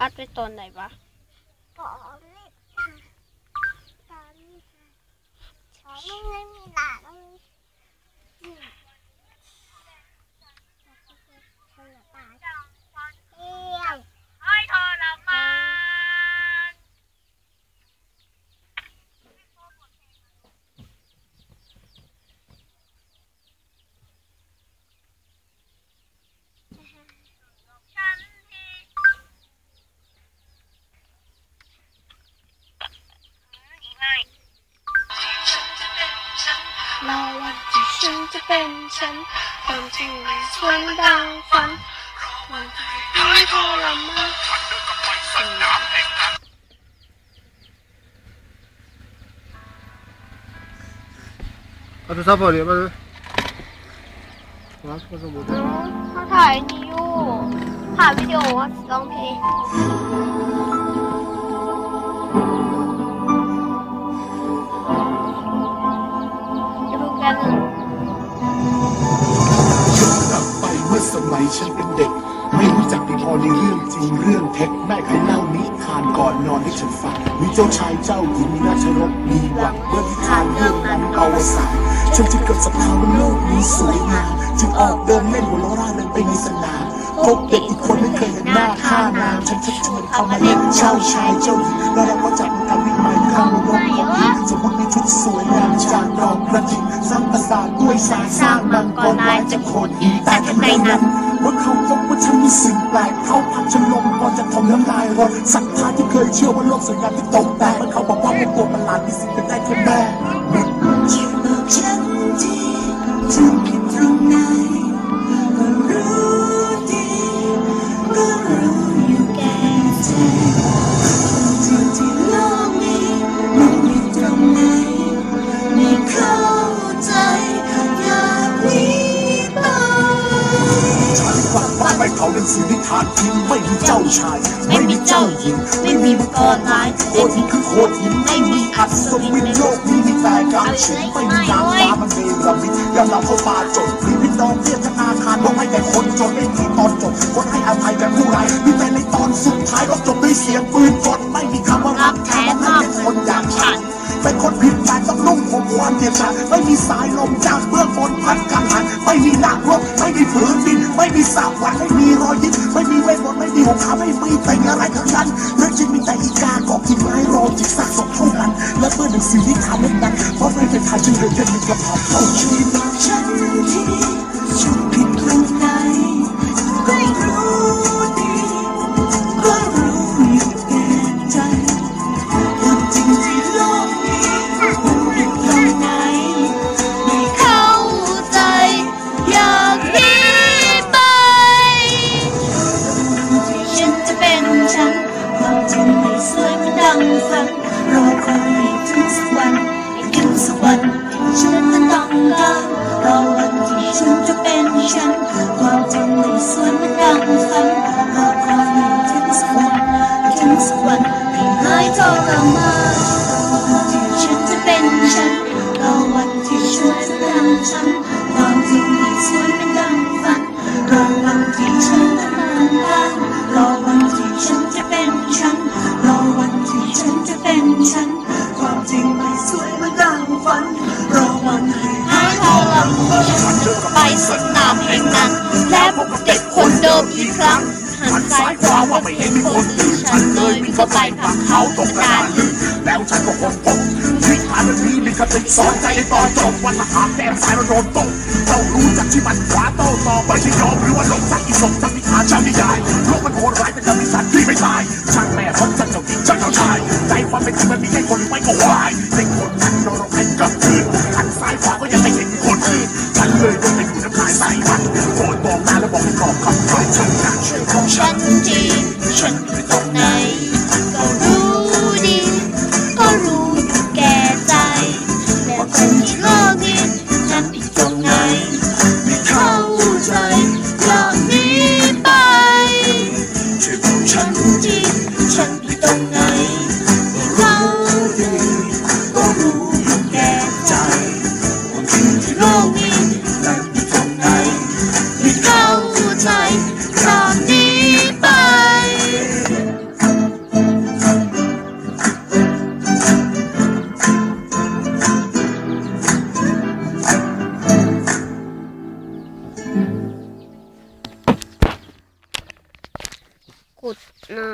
อัดไปตอนไหนวะต เป็นฉันความจริงไม่สวยไม่ดังฝันวันที่ไม่ทรมานเอาโทรศัพท์มาดิมาดิมาโทรศัพท์มาดิเขาถ่ายนี่อยู่ถ่ายวิดีโอว่าร้องเพลง ยฉันเป็นเด็ก ไม่รู้จักดีพอในเรื่องจริงเรื่องเท็จแม่เคยเล่านิทานก่อนนอนให้ฉันฟังมีเจ้าชายเจ้าหญิงมีราชรถมีวังเมื่อนิทานเรื่องนั้นอวสานฉันจึงเกิดศรัทธาว่าโลกนี้สวยงามจึงออกเดินเล่นหัวเราะร่าเริงไปในสนามพบเด็กอีกคนไม่เคยเห็นหน้าค่านามฉันชักชวนเขามาเล่นเจ้าชายเจ้าหญิงแล้วเราก็จับมือกันวิ่งไปข้างรถของหญิงสมมติมีชุดสวยงามจากดอกกระถิ่นสร้างปราสาทด้วยสายสร้างมังกรลายจากโขดหินแต่ ทันใดนั้นว่าเขาพบว่าฉันมีสิ่งแปลกเขาพัดฉันลงก่อนจะทำน้ำลายรดศรัทธาที่เคยเชื่อว่าโลกสวยงามที่ตกแต่เมื่อเขาบอกว่าเป็นตัวประหลาดมีสิ่งเป็นได้แค่แม่ช่วยบอกฉันที ไปเขาเป็นสิ่งที่ทานทิ้งไม่มีเจ้าชาย ไม่มีเจ้าหญิง ไม่มีมังกรลายโคตรหินคือโคตรหินไม่มีอัศวินโลกนี้มีแต่การฉินไม่มีน้ำฟ้ามันเนรมิตยอมเราเข้าป่าจนมีพี่น้องเรียกธนาคารบอกให้แต่คนจนไม่มีตอนจบคนให้อภัยแต่ผู้ร้ายมีแต่ในตอนสุดท้ายก็จบด้วยเสียงปืนกลไม่มีคำว่ารักแท้มากคนอย่างฉันเป็นคนผิดแปลกต้องนุ่งผมความเดียดฉันไม่มีสายลมจากเบื้องฝนพัดกังหันไม่มีนักรบไม่มีผืนดินไม่มี สาบวันไม่มีรอยยิ้มไม่มีเวทมนต์ไม่มีหงขาไม่มีแต่งอะไรทั้งนั้นเรื่องจริงมีแต่อีกาเกาะกินไม้รอจิตสักศพเท่านั้น และเมื่อหนึ่งสิ่งที่ทานเล่นนั้นเพราะไม่เป็นทางจึงเลยจะมีกระเพาะเข้าช่ วยไม่ดัง ฉัน ความจริงไม่สวยเหมือนดังฝัน รอวันที่หายทรมานไปสนามแห่งนั้น และพบกับเด็กคนเดิมอีกครั้งหันซ้ายขวาว่าไม่เห็นมีคนอื่นฉันเลยวิ่งเข้าไปผลักเขาตกกระดานลื่นแล้วฉันก็คนตกวิชาเรื่องนี้มีคติสอนใจในตอนจบวันละหาแต้มสายราโดนตกเจ้ารู้จักที่มันขวาโต้ตอบไม่ใช่ยอมหรือว่าหลงสักอีสมทำนิทานช่างนิยายโลกมันโหดร้ายแต่จะมีสัตว์ที่ไม่ตายช่างแม่ทนายใจควาเป็นจริงมันมีแค่คนไม่ก็วายเด็กคนนั้นโดนเราเป็นกับคืนหันซ้ายขวาก็ยังไม่เห็นคนอื่นฉันเลยต้องไปอยู่น้ำลายใส่มันโกรธมองหน้าแล้วบอกให้ตอบคำถามฉันอยากช่วยของฉันนจริงฉันอยู่ตรงไหน กุดนะ